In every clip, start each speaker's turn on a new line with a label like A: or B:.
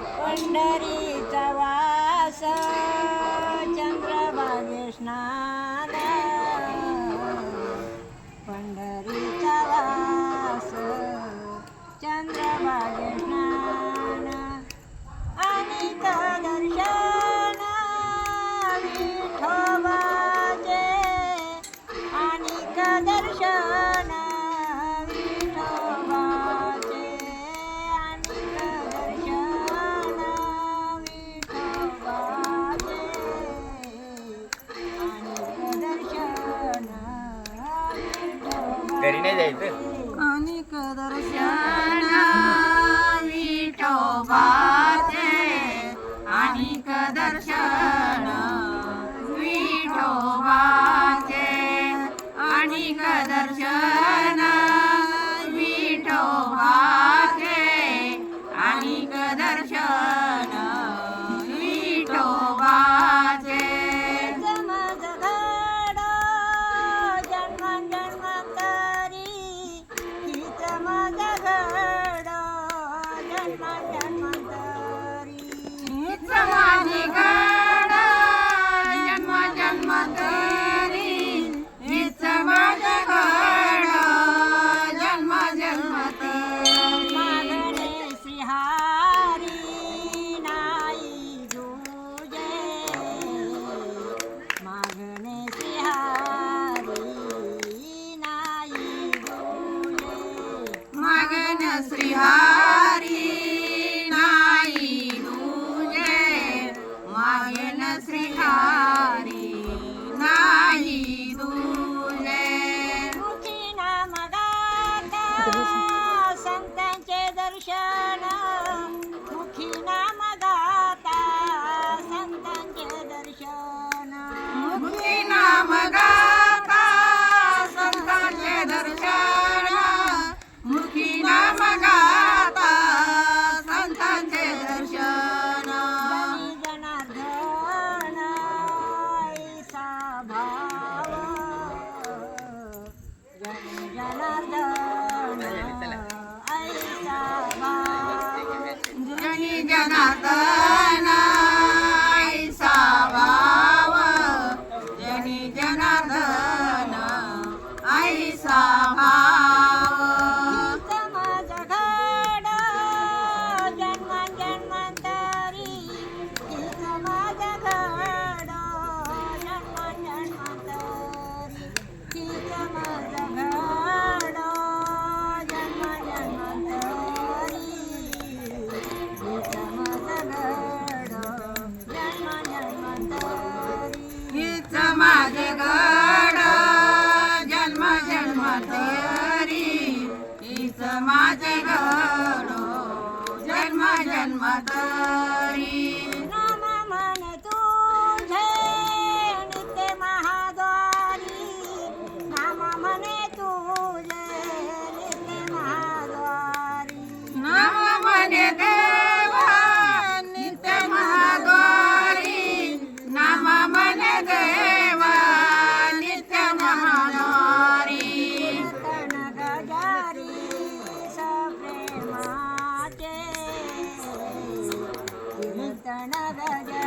A: पंढरीचा वास चंद्रभागे स्नान. पंढरीचा वास चंद्रभागे स्नान. जायचं आणि दर्शन विठोबाचे आणि दर्शन विठोबाचे आणि दर्शन माझी जन्म
B: जन्म तरी हीच माझ्या गाडा जन्म जन्म तरी
A: सिहारी नाही जुजे मागणे করতে ನಾಥ மன்மதா
B: மனதஜ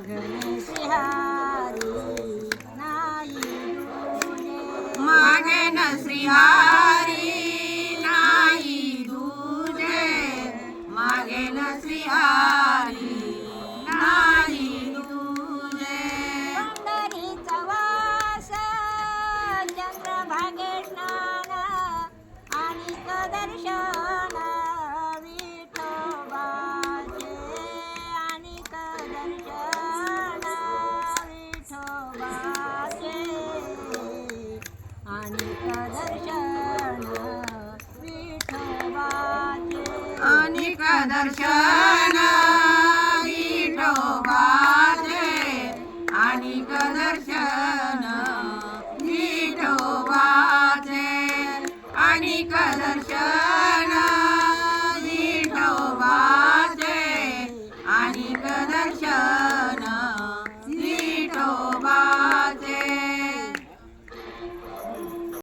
B: मागणे श्रीहारी नाही मागेन श्रीहारी.
A: अनेक दर्शन?
B: विठोबाचे अनेक दर्शन?